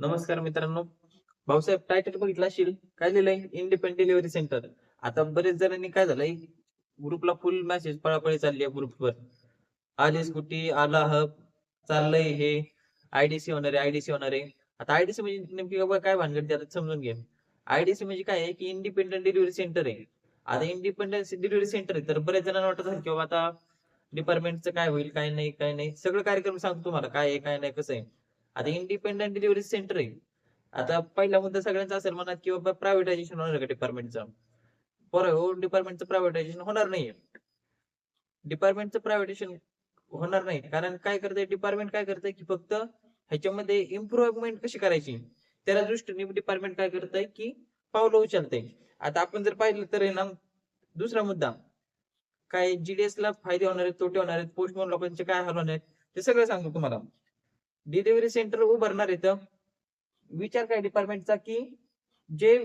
नमस्कार मित्रांनो. भाऊसाहेब टायटल बघितला असेल? काय लिहिलंय? इंडिपेंडेंट डिलिव्हरी सेंटर आता बरेच जणांनी काय झालंय? ग्रुपला फुल मॅसेज पळापळी चालली आहे ग्रुपवर आली कुठे आला हब चाललंय हे. आयडीसी होणार आहे आयडीसी होणार. आहे आता आयडीसी म्हणजे नेमकी बाबा काय भानगड ते आता समजून घे. आयडीसी म्हणजे काय आहे? की इंडिपेंडंट डिलिव्हरी सेंटर आहे. आता इंडिपेंडन्स डिलिव्हरी सेंटर आहे तर बरेच जणांना वाटत असेल की बाबा आता डिपार्टमेंटचं काय होईल काय नाही काय नाही. सगळं कार्यक्रम सांगतो तुम्हाला काय आहे काय नाही कसं आहे. आता इंडिपेंडंट डिलिव्हरी सेंटर आहे. आता पहिला मुद्दा सगळ्यांचा असेल म्हणत की बाबा प्रायव्हेटायझेशन होणार का डिपार्टमेंटचं बरं हो डिपार्टमेंटचं प्रायव्हेटायझेशन होणार नाही डिपार्टमेंटचं प्रायव्हेटायझेशन होणार नाही. कारण काय करते डिपार्टमेंट काय करते की फक्त ह्याच्यामध्ये इम्प्रुव्हमेंट कशी करायची? त्या दृष्टीने डिपार्टमेंट काय करत आहे की पावलं उचलते आता आपण जर पाहिलं तर ना दुसरा मुद्दा. काय जीडीएस ला फायदे होणार आहेत तोटे होणार आहेत पोस्टमोन लोकांचे काय हाल होणार आहेत ते सगळं सांगतो तुम्हाला. डिलिव्हरी सेंटर उभारणार इथं. विचार काय डिपार्टमेंटचा की जे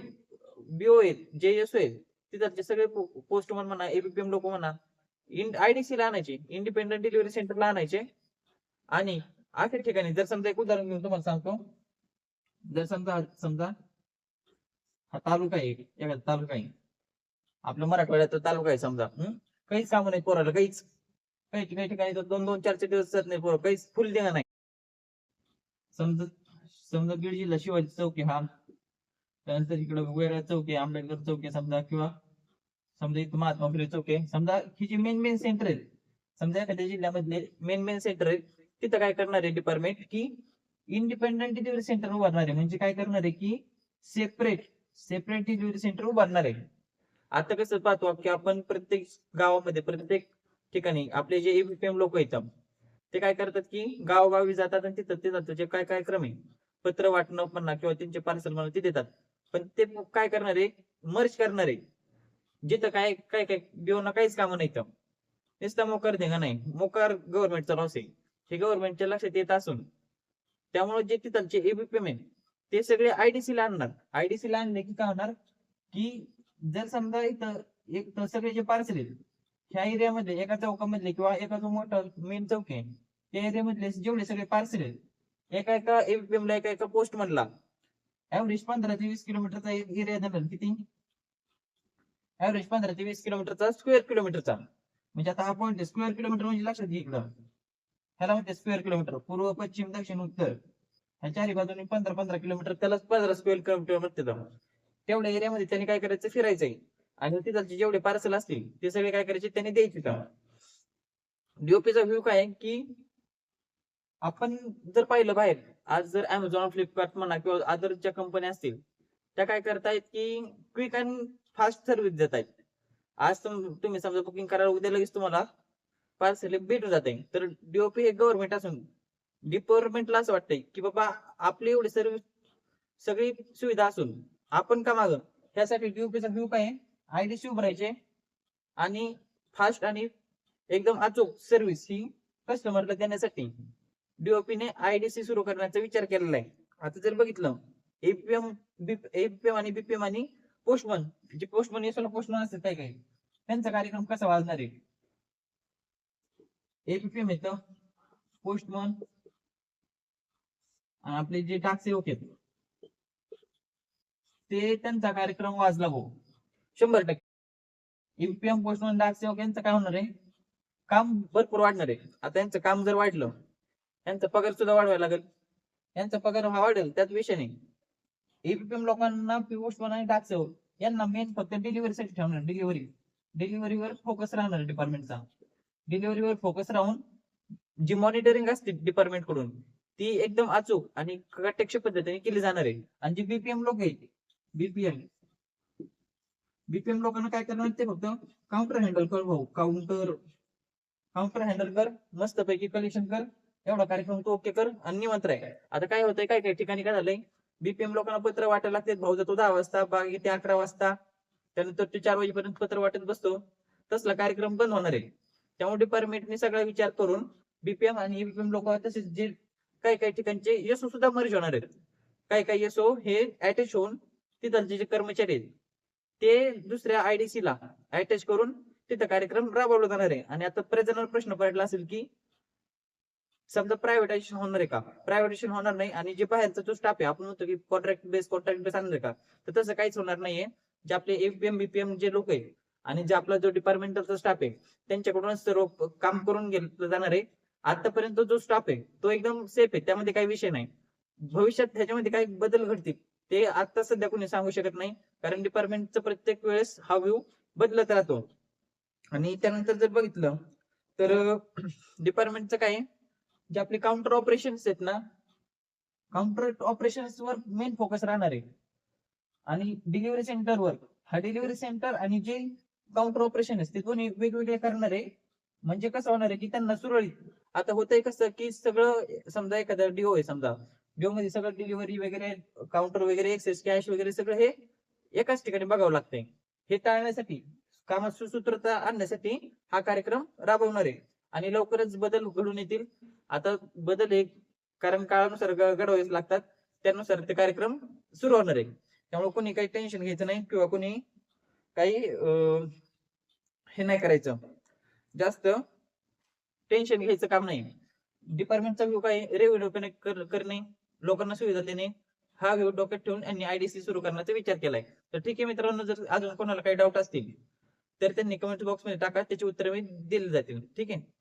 बीओ आहेत जे एस आहेत तिथं सगळे पोस्टमन म्हणा एबीपीएम लोक म्हणा आयडीसी ला आणायचे इंडिपेंडंट डिलिव्हरी सेंटरला आणायचे. आणि अशा ठिकाणी जर समजा एक उदाहरण घेऊन तुम्हाला सांगतो. जर समजा समजा हा तालुका आहे एखादा तालुका आहे. आपल्या मराठवाड्याचा तालुका आहे समजा काहीच कामं नाही पोराला काहीच. काही काही ठिकाणी दोन दोन चार चार दिवस जात नाही पोरं काहीच फुल देणं नाही. समजा समजा बीड जिल्हा शिवाजी चौक आहे हा. त्यानंतर इकडे वेगळ्या चौक आहे आंबेडकर चौक आहे समजा किंवा समजा इथं महात्मा फुले चौक आहे. समजा ही जी मेन मेन सेंटर आहेत समजा एखाद्या जिल्ह्यामधले मेन मेन सेंटर आहेत तिथं काय करणार आहे डिपार्टमेंट की इंडिपेंडेंट डिलिव्हरी सेंटर उभारणार आहे. म्हणजे काय करणार आहे की सेपरेट सेपरेट डिलिव्हरी सेंटर उभारणार आहे. आता कसं पाहतो की आपण प्रत्येक गावामध्ये प्रत्येक ठिकाणी आपले जे एबीपीएम लोक आहेत ते काय करतात की गावोगावी जातात आणि तिथं तिथं जे काय काय क्रम आहे पत्र वाटणं म्हणा किंवा त्यांचे पार्सल म्हणा ते देतात. पण ते काय करणार आहे मर्ज करणार. आहे जिथं काय काय काय बिओना काहीच कामं नाही तर नुसता मोकार देगा नाही. मोकार गव्हर्नमेंटचा लॉस आहे. हे गव्हर्नमेंटच्या लक्षात येत असून त्यामुळे जे तिथलचे एबीपीएम पेमेंट ते सगळे आयडीसी ला आणणार. आयडीसी ला आणले की काय होणार? की जर समजा इथं एक तर सगळे जे पार्सल आहेत ह्या एरियामध्ये एका चौकामधले किंवा एका जो मोठा मेन चौक आहे त्या एरियामधले जेवढे सगळे पार्सल आहेत एका एका एफएम ला एका एका पोस्ट म्हणला ऍव्हरेज पंधरा ते वीस किलोमीटरचा एरिया धरला किती? ऍव्हरेज पंधरा ते वीस किलोमीटरचा स्क्वेअर किलोमीटरचा म्हणजे आता हा पॉईंट स्क्वेअर किलोमीटर म्हणजे लक्षात घे इकडं. ह्याला म्हणते स्क्वेअर किलोमीटर पूर्व पश्चिम दक्षिण उत्तर. ह्या चारी बाजूने पंधरा पंधरा किलोमीटर त्याला पंधरा स्क्वेअर किलोमीटर म्हणते तेवढ्या एरियामध्ये त्यांनी काय करायचं? फिरायचंय. आणि तिथलचे जेवढे पार्सल असतील ते सगळे काय करायचे? त्यांनी द्यायचे का डीओपीचा व्ह्यू काय आहे की आपण जर पाहिलं बाहेर आज जर अमेझॉन फ्लिपकार्ट म्हणा किंवा अदर ज्या कंपन्या असतील त्या काय करतायत की क्विक अँड फास्ट सर्व्हिस देत आहेत आज तुम- तुम्ही समजा बुकिंग करायला उद्या लगेच तुम्हाला पार्सल भेटून जात. आहे तर डीओपी हे गव्हर्नमेंट असून डिपार्टमेंटला असं वाटतंय की बाबा आपली एवढी सर्व्हिस सगळी सुविधा असून आपण का माग? त्यासाठी डीओपीचा व्ह्यू काय आयडी आयडीसी उभरायचे आणि फास्ट आणि एकदम अचूक सर्व्हिस ही कस्टमरला देण्यासाठी डीओपीने ने आयडीसी सुरू करण्याचा विचार केलेला आहे. आता जर बघितलं एपीएम एपीएम आणि बीपीएम आणि पोस्टमन जे पोस्टमन येसोला पोस्टमन असतात काय काय? त्यांचा कार्यक्रम कसा वाजणार आहे? एपीएम येत पोस्टमन आणि आपले जे टाक सेवक आहेत ते त्यांचा कार्यक्रम वाजला भाऊ. शंभर टक्के. एपीएम पोस्टमन डाक सेवक यांचं काय होणार आहे? काम भरपूर वाढणार आहे. आता यांचं काम जर वाढलं यांचा पगार सुद्धा वाढवायला लागेल. यांचा पगार हा वाढेल त्यात विषय नाही. एपीएम लोकांना पोस्टमन आणि डाक यांना मेन फक्त डिलिव्हरीसाठी ठेवणार डिलिव्हरी डिलिव्हरीवर फोकस राहणार डिपार्टमेंटचा डिलिव्हरीवर फोकस राहून जी मॉनिटरिंग असते डिपार्टमेंटकडून ती एकदम अचूक आणि प्रत्यक्ष पद्धतीने केली जाणार आहे. आणि जी बीपीएम लोक आहेत बीपीएम बीपीएम लोकांना काय करणार ते फक्त काउंटर हँडल कर भाऊ. काउंटर काउंटर हँडल कर मस्त पैकी कलेक्शन कर. एवढा कार्यक्रम तू ओके कर आणि निमंत्र आहे आता काय होतंय काय काय ठिकाणी काय झालंय? बीपीएम लोकांना पत्र वाटायला लागते भाऊ जातो दहा वाजता बाकी ते अकरा वाजता. त्यानंतर ते चार वाजेपर्यंत पत्र वाटत बसतो. तसला कार्यक्रम बंद होणार आहे. त्यामुळे डिपार्टमेंटने सगळा विचार करून बीपीएम आणि बीपीएम लोक तसेच जे काही काही ठिकाणचे यसो सुद्धा मर्ज होणार आहेत. काही काही येसो हे अटॅच होऊन तिथलचे जे कर्मचारी आहेत ते दुसऱ्या आयडीसी ला अटॅच करून तिथं कार्यक्रम राबवला जाणार आहे. आणि आता बऱ्याच प्रश्न पडला असेल की समजा प्रायव्हेटायझेशन होणार आहे का? प्रायव्हेटायझेशन होणार नाही आणि जे बाहेरचा जो स्टाफ आहे आपण म्हणतो की कॉन्ट्रॅक्ट बेस कॉन्ट्रॅक्ट बेस आणणार आहे का? तर तसं काहीच होणार नाहीये. जे आपले एपीएम बीपीएम जे लोक आहे आणि जे आपला जो डिपार्टमेंटलचा स्टाफ आहे त्यांच्याकडूनच सर्व काम करून घेतलं जाणार आहे. आतापर्यंत जो स्टाफ आहे तो एकदम सेफ आहे. त्यामध्ये काही विषय नाही. भविष्यात त्याच्यामध्ये काही बदल घडतील. ते आता सध्या कोणी सांगू शकत नाही. कारण डिपार्टमेंटचं प्रत्येक वेळेस हा व्ह्यू बदलत राहतो. आणि त्यानंतर जर बघितलं तर डिपार्टमेंटचं काय आहे, जे आपले काउंटर ऑपरेशन्स आहेत ना काउंटर ऑपरेशन्स वर मेन फोकस राहणार आहे. आणि डिलिव्हरी सेंटरवर हा डिलिव्हरी सेंटर आणि जे काउंटर ऑपरेशन असते दोन्ही वेगवेगळे करणार आहे. म्हणजे कसं होणार आहे की त्यांना सुरळीत आता होतंय कसं की सगळं समजा एखादा डिओ आहे समजा डिओ मध्ये सगळं डिलिव्हरी वगैरे काउंटर वगैरे एक्सेस कॅश वगैरे सगळं हे एकाच ठिकाणी बघावं लागतंय. हे टाळण्यासाठी कामात सुसूत्रता आणण्यासाठी हा कार्यक्रम राबवणार आहे. आणि लवकरच बदल घडून येतील. आता बदल हे कारण काळानुसार घ- लागतात. त्यानुसार ते कार्यक्रम सुरू होणार आहे. त्यामुळे कोणी काही टेन्शन घ्यायचं नाही किंवा कोणी काही हे नाही करायचं. जास्त टेन्शन घ्यायचं काम नाही. डिपार्टमेंटचा व्ह्यू काय रेव्हेन्यू कनेक्ट करणे लोकांना सुविधा देणे. हा व्ह्यू डोक्यात ठेवून यांनी आयडीसी सुरू करण्याचा विचार केलाय. तर ठीक आहे मित्रांनो जर अजून कोणाला काही डाऊट असतील तर त्यांनी कमेंट बॉक्समध्ये टाका. त्याची उत्तरे मी दिली जातील. ठीक आहे?